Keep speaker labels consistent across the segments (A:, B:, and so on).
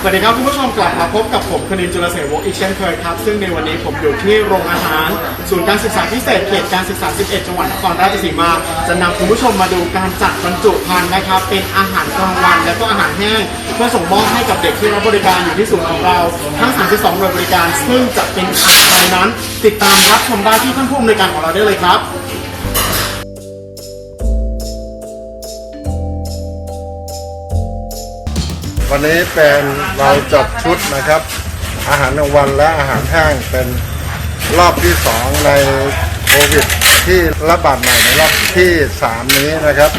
A: สวัสดีครับคุณผู้ชมกลับมาพบกับผมคณินจุลเสวกอีกเช่นเคยครับ ซึ่งในวันนี้ผมอยู่ที่โรงอาหาร ศูนย์การศึกษาพิเศษเขตการศึกษา 11 จังหวัดนครราชสีมา จะนำคุณผู้ชมมาดูการจัดบรรจุภัณฑ์นะครับ เป็นอาหารกลางวันและก็อาหารแห้งเพื่อส่งมอบให้กับเด็กที่รับบริการอยู่ที่ศูนย์ของเราทั้ง 32หน่วยบริการ ซึ่งจะเป็นอะไรนั้น ติดตามรับชมได้ที่ท่านผู้อำนวยการของเราได้เลยครับ
B: วันนี้เป็นเราจัดชุดนะครับ อาหารกลางวันและอาหารแห้งเป็นรอบที่สองในโควิดที่ระบาดใหม่ในรอบที่สามนี้นะครับ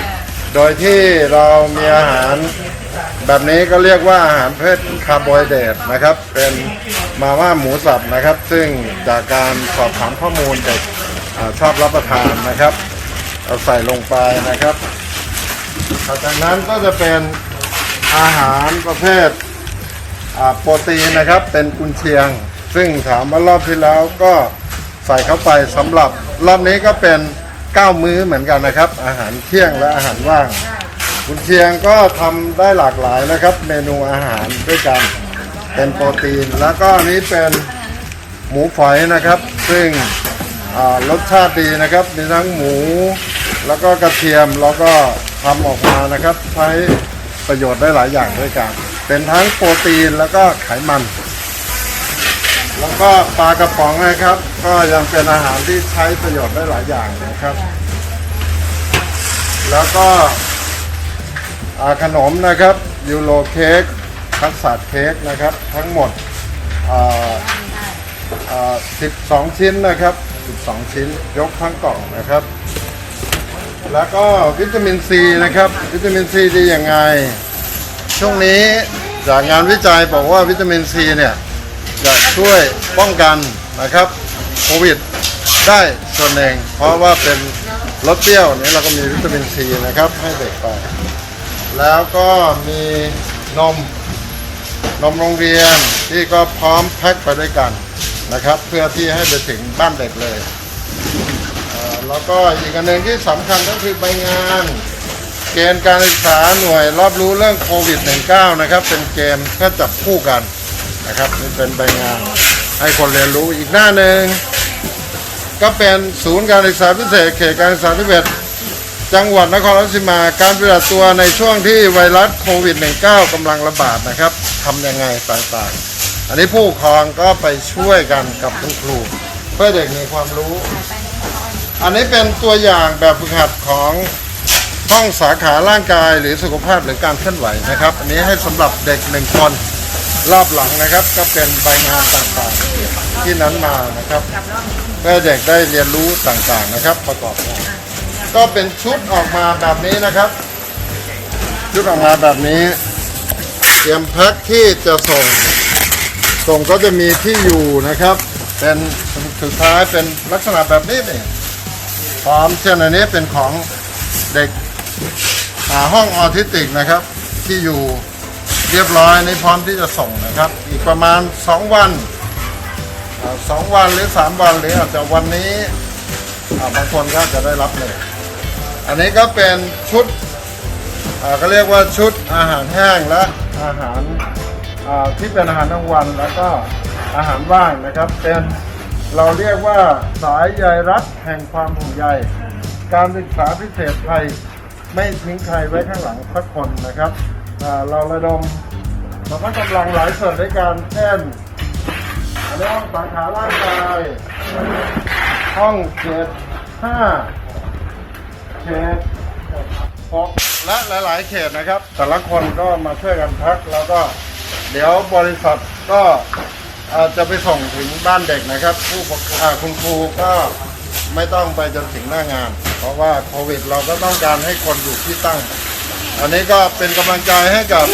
B: โดยที่เรามีอาหารแบบนี้ก็เรียกว่าอาหารเพศคาร์โบไฮเดรตนะครับ เป็นมาม่าหมูสับนะครับ ซึ่งจากการสอบถามข้อมูลเด็กอชอบรับประทานนะครับ เอาใส่ลงไปนะครับ จากนั้นก็จะเป็น อาหารประเภทโปรตีนนะครับเป็นกุนเชียง ซึ่งถามว่ารอบที่แล้วก็ใส่เข้าไปสำหรับรอบนี้ก็เป็น9มื้อเหมือนกันนะครับ อาหารเที่ยงและอาหารว่างกุนเชียงก็ทำได้หลากหลายนะครับ เมนูอาหารด้วยกันเป็นโปรตีน แล้วก็นี้เป็นหมูฝอยนะครับ ซึ่งรสชาติดีนะครับมีทั้งหมูแล้วก็กระเทียมแล้วก็ทำออกมานะครับใช้ ประโยชน์ได้หลายอย่างด้วยกัน เป็นทั้งโปรตีนแล้วก็ไขมัน แล้วก็ปลากระป๋องนะครับ ก็ยังเป็นอาหารที่ใช้ประโยชน์ได้หลายอย่างนะครับ แล้วก็ขนมนะครับยูโรเค้กคัสตาร์ดเค้กนะครับ ทั้งหมด12 ชิ้นนะครับ 12 ชิ้นยกทั้งกล่องนะครับ แล้วก็วิตามินซีนะครับ วิตามินซีดียังไง ช่วงนี้จากงานวิจัยบอกว่าวิตามินซีเนี่ยจะช่วยป้องกันนะครับโควิดได้ส่วนหนึ่งเพราะว่าเป็นรสเปรี้ยวนี้เราก็มีวิตามินซีนะครับให้เด็กไป แล้วก็มีนมนมโรงเรียนที่ก็พร้อมแพ็คไปด้วยกันนะครับ เพื่อที่ให้ไปถึงบ้านเด็กเลย แล้วก็อีกอันหนึ่งที่สำคัญก็คือใบงาน เกณฑ์การศึกษาหน่วยรอบรู้เรื่องโควิด -19 นะครับ เป็นเกมแค่จับคู่กันนะครับนี่เป็นใบงาน ให้คนเรียนรู้อีกหน้าหนึ่งก็เป็นศูนย์การศึกษาพิเศษเขตการศึกษาพิเศษจังหวัดนครราชสีมาการปฏิบัติตัวในช่วงที่ไวรัสโควิด -19 กำลังระบาดนะครับทำยังไงต่างๆ อันนี้ผู้ปกครองก็ไปช่วยกันกับคุณครู เพื่อเด็กมีความรู้ อันนี้เป็นตัวอย่างแบบฝึกหัดของห้องสาขาร่างกายหรือสุขภาพหรือการเคลื่อนไหวนะครับ อันนี้ให้สำหรับเด็กหนึ่งคนรอบหลังนะครับ ก็เป็นใบงานต่างๆที่นั้นมานะครับเพื่อเด็กได้เรียนรู้ต่างๆนะครับ ประกอบงานก็เป็นชุดออกมาแบบนี้นะครับ ชุดออกมาแบบนี้ เตรียมแพ็คที่จะส่ง ส่งก็จะมีที่อยู่นะครับ เป็นสุดท้ายเป็นลักษณะแบบนี้นี่ พร้อมเช่นอันนี้เป็นของเด็กอ่าห้องออทิสติกนะครับ ที่อยู่เรียบร้อยในพร้อมที่จะส่งนะครับ อีกประมาณ 2 วันสองวันหรือ 3 วันหรืออาจจะวันนี้บางคนก็จะได้รับเลย อันนี้ก็เป็นชุดก็เรียกว่าชุดอาหารแห้งและอาหารที่เป็นอาหารกลางวันแล้วก็อาหารว่างนะครับเป็น เราเรียกว่าสายใยรักแห่งความห่วงใย การศึกษาพิเศษไทยไม่ทิ้งใครไว้ข้างหลังสักคนนะครับเราระดมสรรพกำลังหลายส่วนด้วยกันเช่นอันนี้ห้องสาขาร่างกายห้องเจ็ดห้าเขตหกและหลาย ๆ เขตนะครับ แต่ละคนก็มาช่วยกันพักแล้วก็เดี๋ยวบริษัทก็ จจะไปส่งถึงบ้านเด็กนะครับ ผู้ปกอ่าคุณครูก็ไม่ต้องไปจนถึงหน้างาน เพราะว่าโควิดเราก็ต้องการให้คนอยู่ที่ตั้ง อันนี้ก็เป็นกำลังใจให้กับ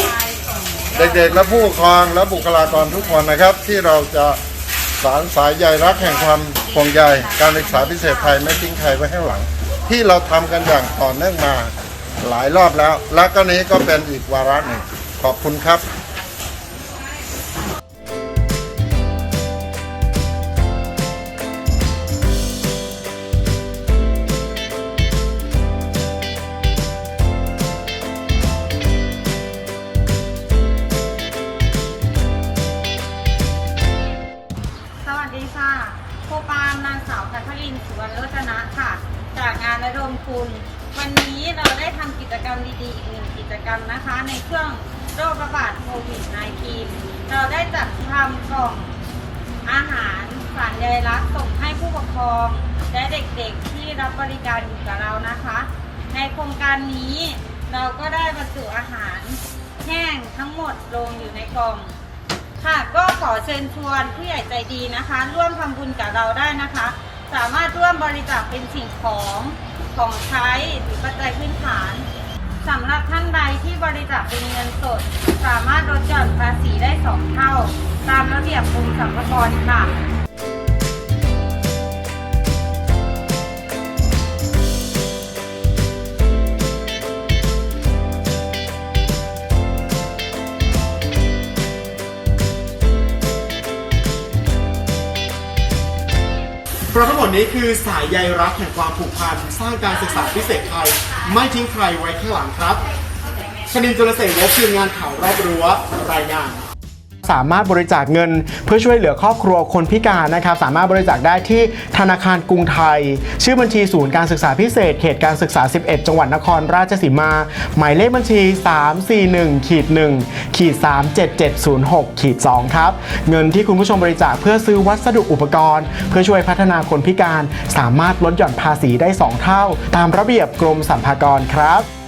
B: เด็กๆและผู้ปกครองและบุคลากรทุกคนนะครับ ที่เราจะสารสายใยรักแห่งความห่วงใยการศึกษาพิเศษไทยไม่ทิ้งใครไว้ข้างหลัง ที่เราทำกันอย่างต่อเนื่องมาหลายรอบแล้ว และก็นี้ก็เป็นอีกวาระหนึ่งขอบคุณครับ
C: สุวรรณรัตนะค่ะ จากงานระดมคุณวันนี้เราได้ทำกิจกรรมดีๆ อีกหนึ่งกิจกรรมนะคะ ในช่วงโรคระบาดโควิด -19 เราได้จัดทำกล่องอาหารสารใยรักส่งให้ผู้ปกครอง และเด็กๆที่รับบริการอยู่กับเรานะคะ ในโครงการนี้เราก็ได้บรรจุอาหารแห้งทั้งหมดลงอยู่ในกล่องค่ะก็ขอเชิญชวนผู้ใหญ่ใจดีนะคะ ร่วมทำบุญกับเราได้นะคะ สามารถร่วมบริจาคเป็นสิ่งของของใช้หรือปัจจัยพื้นฐานสำหรับท่านใดที่บริจาคเป็นเงินสด สามารถลดหย่อนภาษีได้สองเท่า ตามระเบียบกรมสรรพากรค่ะ
D: งหมดนี้คือสายใยรักแห่งความผูกพันสร้างการศึกษาพิเศษไทย ไม่ทิ้งใครไว้ข้างหลังครับชนินจุลเสกวทีมงานข่าวรอบรั้วรายงาน สามารถบริจาคเงิน เพื่อช่วยเหลือครอบครัวคนพิการนะครับสามารถบริจาคได้ที่ธนาคารกรุงไทย ชื่อบัญชีศูนย์การศึกษาพิเศษ เขตการศึกษา 11 จังหวัดนครราชสีมา หมายเลขบัญชี 341ขีด1ขีด37706ขีด2ครับเงินที่คุณผู้ชมบริจาคเพื่อซื้อวัสดุอุปกรณ์ เพื่อช่วยพัฒนาคนพิการ สามารถลดหย่อนภาษีได้ 2 เท่า ตามระเบียบกรมสรรพากรครับ